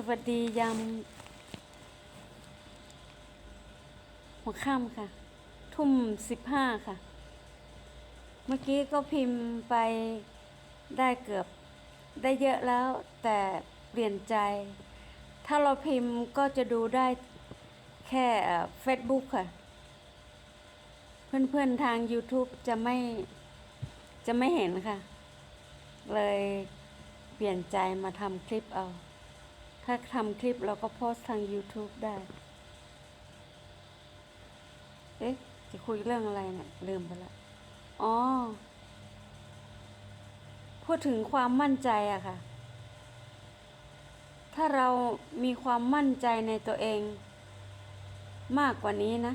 สวัสดียามหัวค่ำค่ะ ทุ่มสิบห้าค่ะ เมื่อกี้ก็พิมพ์ไปได้เกือบได้เยอะแล้ว แต่เปลี่ยนใจ ถ้าเราพิมพ์ก็จะดูได้แค่เฟซบุ๊กค่ะ เพื่อนๆทาง YouTube จะไม่จะไม่เห็นค่ะ เลยเปลี่ยนใจมาทำคลิปเอา ถ้าทำคลิปเราก็โพสทาง YouTube ได้ เอ๊ะ จะคุยเรื่องอะไรเนะี่ยลืมไปละ อ๋อ พูดถึงความมั่นใจอะค่ะ ถ้าเรามีความมั่นใจในตัวเอง มากกว่านี้นะ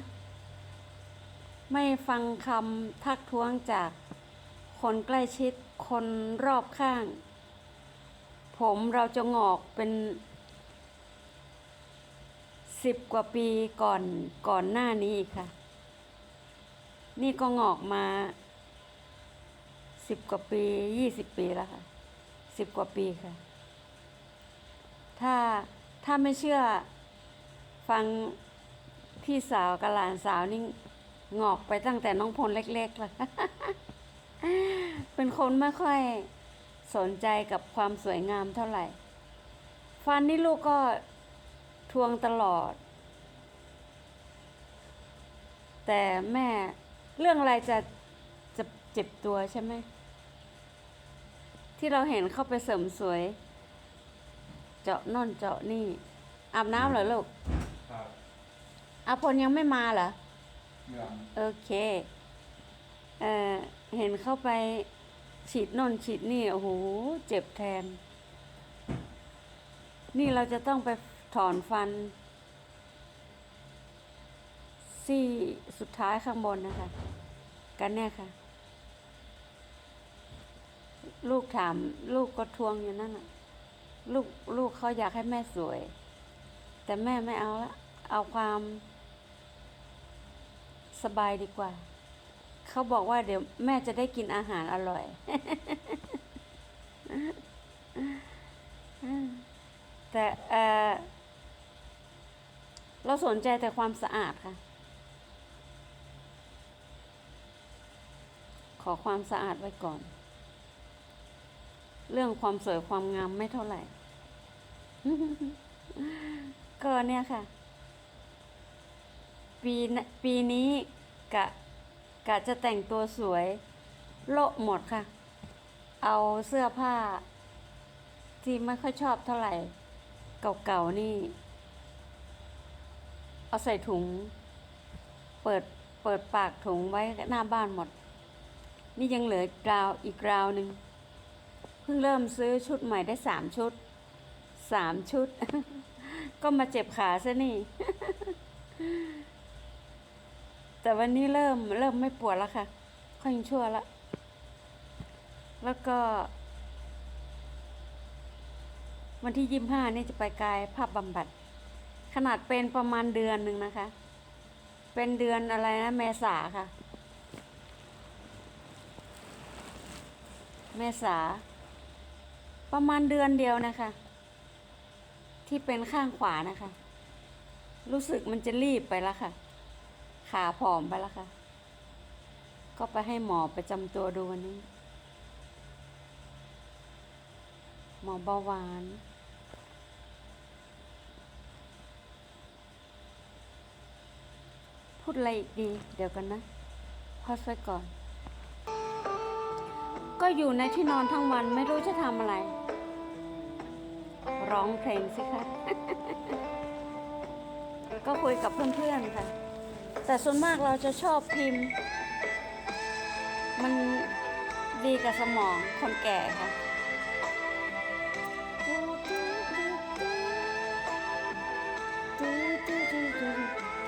ไม่ฟังคำทักท้วงจากคนใกล้ชิดคนรอบข้าง ผมเราจะงอกเป็น สิบกว่าปีก่อนก่อนหน้านี้ค่ะ นี่ก็งอกมาสิบกว่าปียี่สิบปีแล้วค่ะสิบกว่าปีค่ะ ถ้าถ้าไม่เชื่อฟังพี่สาวกับหลานสาวนี่งอกไปตั้งแต่น้องพลเล็กๆแล้วเป็นคนไม่ค่อยสนใจกับความสวยงามเท่าไหร่ ฟันนี่ลูกก็ ทวงตลอด แต่แม่เรื่องอะไรจะจะเจ็บตัวใช่ไหม ที่เราเห็นเข้าไปเสริมสวย เจาะน่นเจาะนี่ อาบน้ำเหรอลูกครับอาพลยังไม่มาเหรอยังโอเค เอ่อ เห็นเข้าไปฉีดโน่นฉีดนี่ โอ้โห เจ็บแทน นี่เราจะต้องไป ถอนฟัน ซี่สุดท้ายข้างบนนะคะ กันเนี่ยค่ะ ลูกถาม ลูกก็ทวงอยู่นั่นลูกลูกเขาอยากให้แม่สวย แต่แม่ไม่เอาละ เอาความสบายดีกว่า เขาบอกว่าเดี๋ยวแม่จะได้กินอาหารอร่อย แต่เออ เราสนใจแต่ความสะอาดค่ะ ขอความสะอาดไว้ก่อน เรื่องความสวยความงามไม่เท่าไหร่ ก็เนี่ยค่ะ ปีนปีนี้กะกะจะแต่งตัวสวย โละหมดค่ะ เอาเสื้อผ้า ที่ไม่ค่อยชอบเท่าไหร่ เก่าๆนี่ เอาใส่ถุง เปิดเปิดปากถุงไว้หน้าบ้านหมด นี่ยังเหลือกราวอีกราวหนึ่งเพิ่งเริ่มซื้อชุดใหม่ได้สามชุดสามชุด ก็มาเจ็บขาซะนี่ แต่วันนี้เริ่มเริ่มไม่ปวดแล้วค่ะค่อยชั่วละ แล้วก็ วันที่ยี่ห้านี่จะไปกายภาพบำบัด ขนาดเป็นประมาณเดือนหนึ่งนะคะ เป็นเดือนอะไรนะเมษาค่ะ เมษา ประมาณเดือนเดียวนะคะ ที่เป็นข้างขวานะคะ รู้สึกมันจะรีบไปแล้วค่ะ ขาผอมไปแล้วค่ะ ก็ไปให้หมอประจำตัวดูวันนี้ หมอเบาหวาน ดอะไรอีกดี เดี๋ยวกันนะ พอดไว้ก่อน ก็อยู่ในที่นอนทั้งวันไม่รู้จะทำอะไร ร้องเพลงสิคะ ก็คุยกับเพื่อนๆค่ะ แต่ส่วนมากเราจะชอบพิมพ์ มันดีกับสมองคนแก่ค่ะ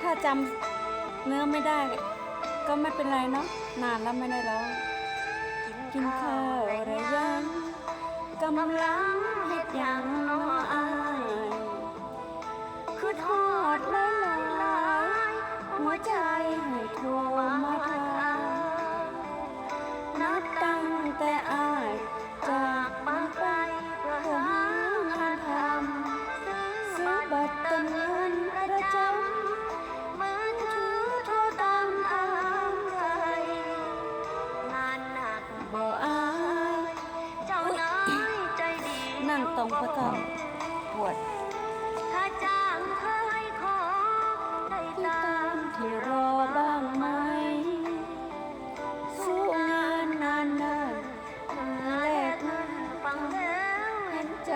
ถ้าจำ เนื้อไม่ได้ ก็ไม่เป็นไรเนาะนานแล้วไม่ได้ร้องกินข้าวอะไรยังกำลังเฮ็ดอยังน้ออายคือทอดหลายหลายๆหัวใจให้โทรมาทา ปวด ถ้าจ้างเคยขอได้ตามที่รอบ้างไหม สู้งานนานได้แลกเงินฟังแล้วเห็นใจ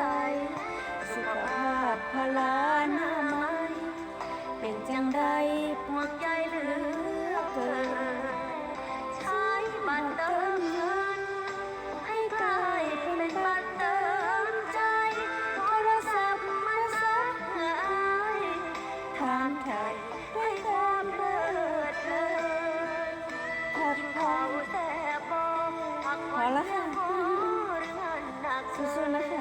สุขภาพพลาหน้าไม้เป็นจังใดห่วงใยเหลือเกินใช้บัตรเติม ด้วยคพลิล้วแต่บองพักหรื